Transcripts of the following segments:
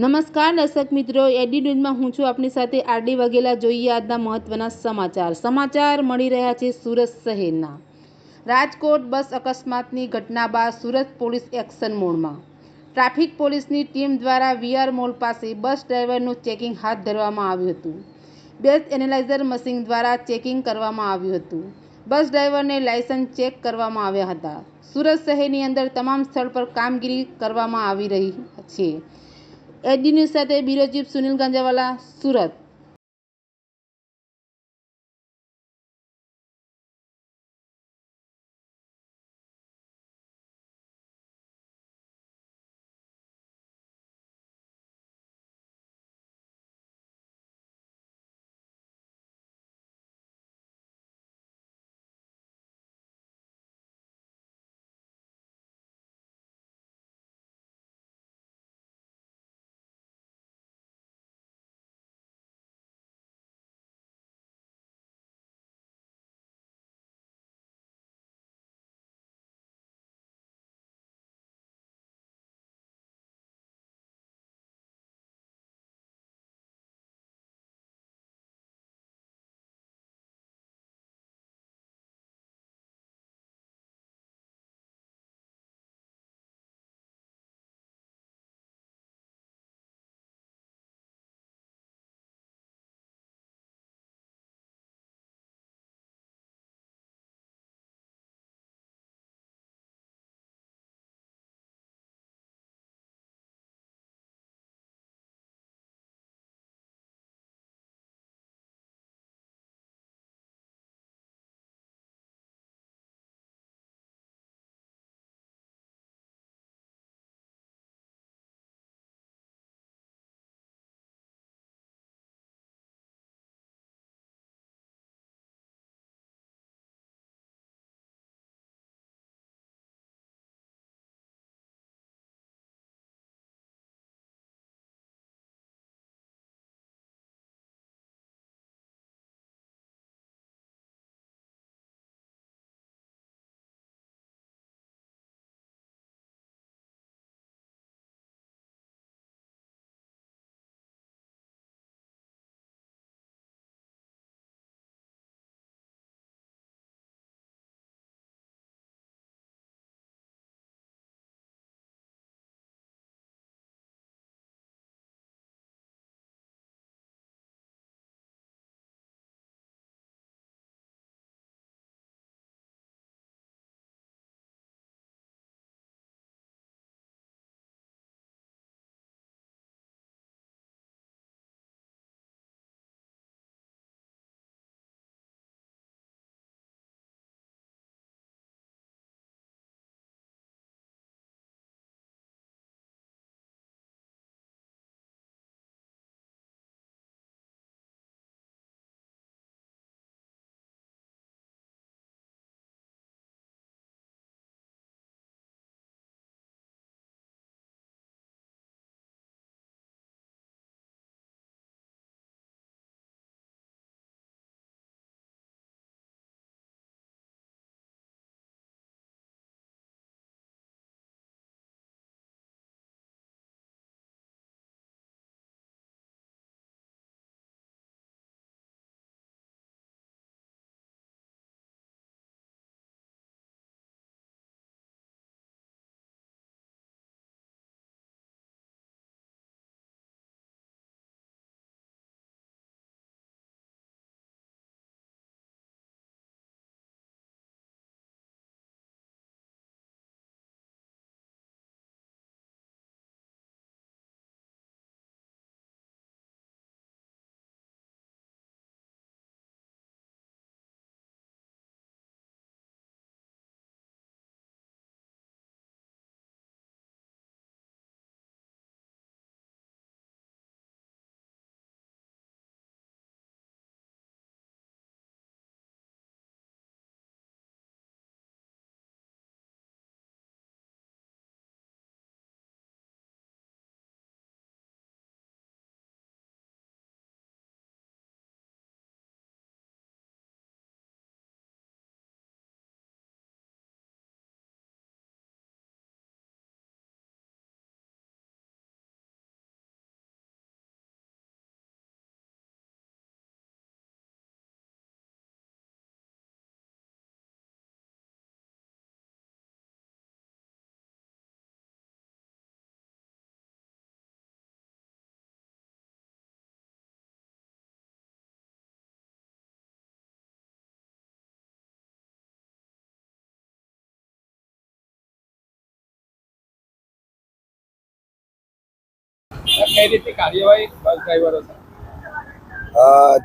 નમસ્કાર, દર્શક મિત્રો. એડી ન્યૂઝમાં હું છું આપની સાથે આરડી વગેલા જોઈએ આજના મહત્વના સમાચાર. સમાચાર મળી રહ્યા છે સુરત શહેરના. રાજકોટ બસ અકસ્માતની ઘટના બાદ સુરત પોલીસ એક્શન મોડમાં. ટ્રાફિક પોલીસની ટીમ દ્વારા વીઆર મોલ પાસે બસ ડ્રાઈવરનું ચેકિંગ હાથ ધરવામાં આવ્યું હતું. બેઝ એનાલાઇઝર મશીન દ્વારા ચેકિંગ કરવામાં આવ્યું હતું. બસ ડ્રાઈવરને લાયસન્સ ચેક કરવામાં આવ્યા હતા. સુરત શહેરની અંદર તમામ સ્થળ પર કામગીરી કરવામાં આવી રહી છે. એડી ન્યૂઝ સાથે બ્યુરો ચીફ સુનિલ ગાંજાવાલા સુરત.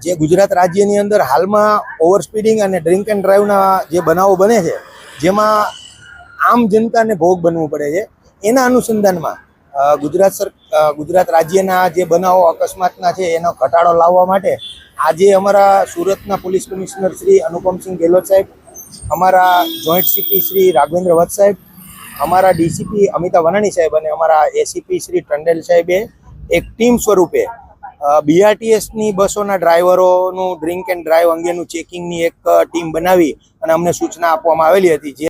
જે ગુજરાત રાજ્યની અંદર હાલમાં ઓવર સ્પીડિંગ અને ડ્રિંક એન્ડ ડ્રાઈવના જે બનાવો બને છે, જેમાં આમ જનતાને ભોગ બનવું પડે છે, એના અનુસંધાનમાં ગુજરાત સર ગુજરાત રાજ્યના જે બનાવો અકસ્માતના છે, એનો ઘટાડો લાવવા માટે આજે અમારા સુરતના પોલીસ કમિશનર શ્રી અનુપમસિંહ ગેહલોત સાહેબ, અમારા જોઈન્ટ સીપી શ્રી રાઘવેન્દ્ર વત્સ સાહેબ, અમારા ડીસીપી અમિતા વનાણી સાહેબ અને અમારા એસીપી શ્રી ટંડેલ સાહેબે એક ટીમ સ્વરૂપે બીઆરટીએસની બસોના ડ્રાઈવરોનું ડ્રિંક એન્ડ ડ્રાઈવ અંગેનું ચેકિંગની એક ટીમ બનાવી અને અમને સૂચના આપવામાં આવેલી હતી. જે